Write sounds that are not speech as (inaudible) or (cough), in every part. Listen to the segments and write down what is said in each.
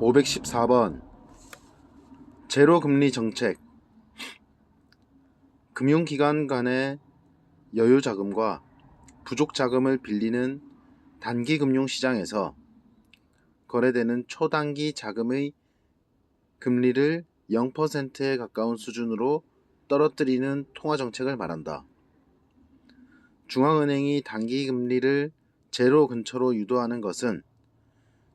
514번 제로 금리 정책 금융기관 간의 여유 자금과 부족 자금을 빌리는 단기 금융 시장에서 거래되는 초단기 자금의 금리를 0%에 가까운 수준으로 떨어뜨리는 통화 정책을 말한다. 중앙은행이 단기 금리를 제로 근처로 유도하는 것은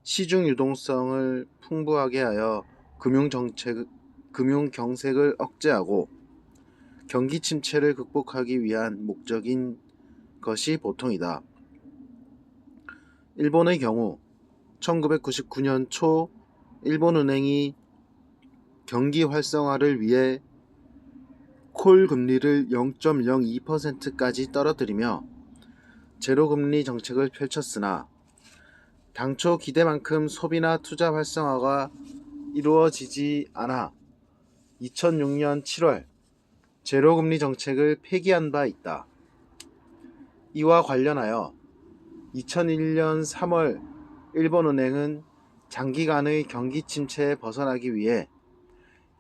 시중 유동성을 풍부하게 하여 금융 정책 금융 경색을 억제하고 경기 침체를 극복하기 위한 목적인 것이 보통이다. 일본의 경우 1999년 초 일본은행이 경기 활성화를 위해 콜 금리를 0.02%까지 떨어뜨리며 제로금리 정책을 펼쳤으나 당초 기대만큼 소비나 투자 활성화가 이루어지지 않아 2006년 7월 제로금리 정책을 폐기한 바 있다. 이와 관련하여 2001년 3월 일본은행은 장기간의 경기 침체에 벗어나기 위해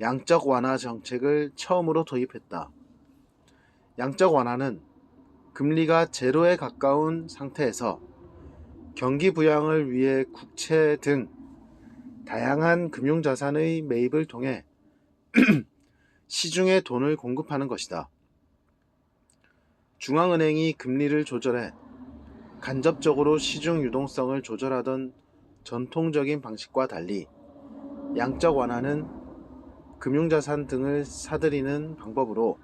양적 완화 정책을 처음으로 도입했다. 양적 완화는 금리가 제로에 가까운 상태에서 경기 부양을 위해 국채 등 다양한 금융자산의 매입을 통해 (clears throat) 시중에 돈을 공급하는 것이다. 중앙은행이 금리를 조절해 간접적으로 시중 유동성을 조절하던 전통적인 방식과 달리 양적 완화는 금융자산 등을 사들이는 방법으로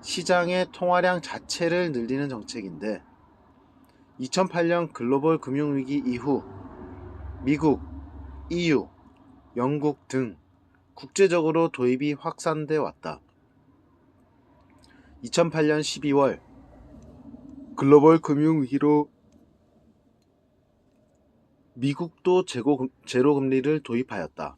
시장의 통화량 자체를 늘리는 정책인데 2008년 글로벌 금융위기 이후 미국, EU, 영국 등 국제적으로 도입이 확산돼 왔다. 2008년 12월 글로벌 금융위기로 미국도 제고, 제로금리를 도입하였다.